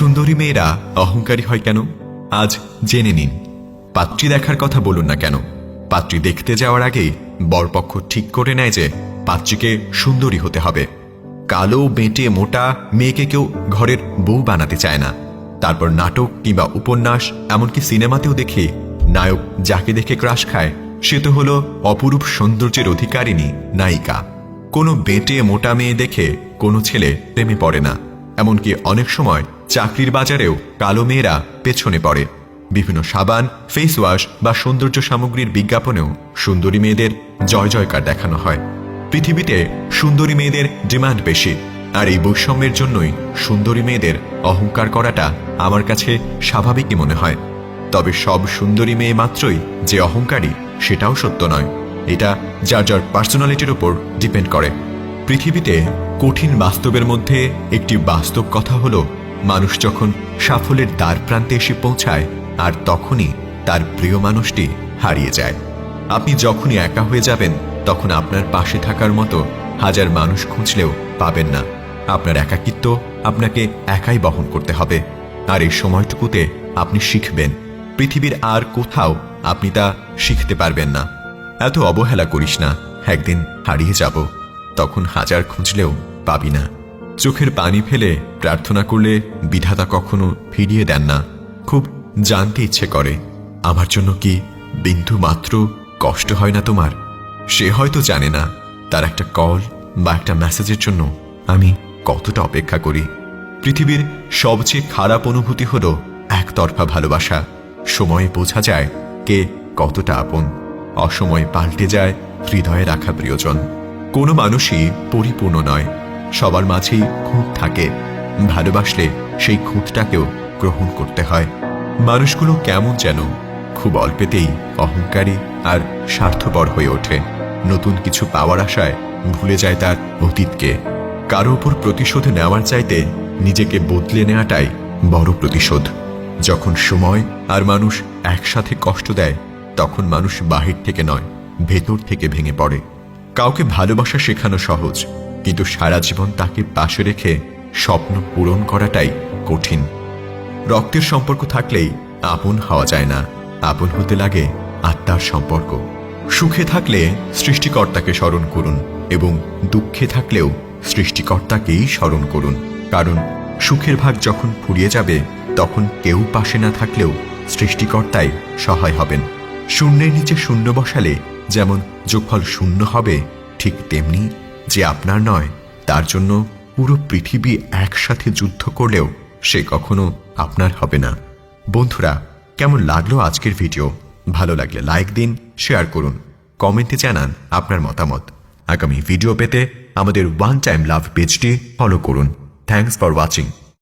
সুন্দরী মেয়েরা অহংকারী হয় কেন? আজ জেনে নিন। পাত্রী দেখার কথা বলুন না কেন? পাত্রী দেখতে যাওয়ার আগেই বরপক্ষ ঠিক করে নেয় যে পাত্রীকে সুন্দরী হতে হবে। কালো, বেঁটে, মোটা মেয়েকে কেউ ঘরের বউ বানাতে চায় না। তারপর নাটক কিংবা উপন্যাস, এমনকি সিনেমাতেও দেখি নায়ক যাকে দেখে ক্রাশ খায়, সে তো হলো অপরূপ সৌন্দর্যের অধিকারিণী, নায়িকা। কোনো বেঁটে, মোটা মেয়ে দেখে কোনো ছেলে প্রেমে পড়ে না। এমনকি অনেক সময় চাকরির বাজারেও কালো মেয়েরা পেছনে পড়ে। বিভিন্ন সাবান ফেস ওয়াশ বা সৌন্দর্য সামগ্রীর বিজ্ঞাপনেও সুন্দরী মেয়েদের জয় জয়কার দেখানো হয়। পৃথিবীতে সুন্দরী মেয়েদের ডিমান্ড বেশি, আর এই বৈষম্যের জন্যই সুন্দরী মেয়েদের অহংকার করাটা আমার কাছে স্বাভাবিকই মনে হয়। তবে সব সুন্দরী মেয়ে মাত্রই যে অহংকারী, সেটাও সত্য নয়। এটা যার যার পার্সোনালিটির ওপর ডিপেন্ড করে। পৃথিবীতে কঠিন বাস্তবের মধ্যে একটি বাস্তব কথা হলো মানুষ যখন সাফল্যের দ্বার প্রান্তে এসে পৌঁছায়, আর তখনই তার প্রিয় মানুষটি হারিয়ে যায়। আপনি যখনই একা হয়ে যাবেন, তখন আপনার পাশে থাকার মতো হাজার মানুষ খুঁজলেও পাবেন না। আপনার একাকিত্ব আপনাকে একাই বহন করতে হবে, আর এই সময়টুকুতে আপনি শিখবেন। পৃথিবীর আর কোথাও আপনি তা শিখতে পারবেন না। এত অবহেলা করিস না, একদিন হারিয়ে যাব, তখন হাজার খুঁজলেও পাবি না। চোখের পানি ফেলে প্রার্থনা করলে বিধাতা কখনো ফিরিয়ে দেন না। খুব জানতে ইচ্ছে করে। আমার জন্য কি বিন্দু মাত্র কষ্ট হয় না তোমার? সে হয়তো জানে না তার একটা কল বা একটা মেসেজের জন্য আমি কতটা অপেক্ষা করি। পৃথিবীর সবচেয়ে খারাপ অনুভূতি হল একতরফা ভালোবাসা। সময়ে বোঝা যায় কে কতটা আপন। অসময়ে পাল্টে যায় হৃদয়ে রাখা প্রিয়জন। কোনো মানুষই পরিপূর্ণ নয়। সবার মাঝেই খুঁত থাকে। ভালোবাসলে সেই খুঁতটাকেও গ্রহণ করতে হয়। মানুষগুলো কেমন যেন খুব অল্পেতেই অহংকারী আর স্বার্থপর হয়ে ওঠে। নতুন কিছু পাওয়ার আশায় ভুলে যায় তার অতীতকে। কারও ওপর প্রতিশোধ নেওয়ার চাইতে নিজেকে বদলে নেওয়াটাই বড় প্রতিশোধ। যখন সময় আর মানুষ একসাথে কষ্ট দেয়, তখন মানুষ বাহির থেকে নয়, ভেতর থেকে ভেঙে পড়ে। কাউকে ভালোবাসা শেখানো সহজ। কিন্তু সারা জীবন তাকে পাশে রেখে স্বপ্ন পূরণ করাটাই কঠিন। রক্তের সম্পর্ক থাকলেই আপন হওয়া যায় না। আপন হতে লাগে আত্মার সম্পর্ক। সুখে থাকলে সৃষ্টিকর্তাকে স্মরণ করুন এবং দুঃখে থাকলেও সৃষ্টিকর্তাকেই স্মরণ করুন। কারণ সুখের ভাগ যখন ফুরিয়ে যাবে, তখন কেউ পাশে না থাকলেও সৃষ্টিকর্তাই সহায় হবেন। শূন্যের নিচে শূন্য বসালে যেমন যোগফল শূন্য হবে, ঠিক তেমনি যে আপনার নয়, তার জন্য পুরো পৃথিবী একসাথে যুদ্ধ করলেও সে কখনো আপনার হবে না। বন্ধুরা, কেমন লাগল আজকের ভিডিও? ভালো লাগলে লাইক দিন, শেয়ার করুন, কমেন্টে জানান আপনার মতামত। আগামী ভিডিও পেতে আমাদের ওয়ান টাইম লাভ পেজটি ফলো করুন। Thanks for watching.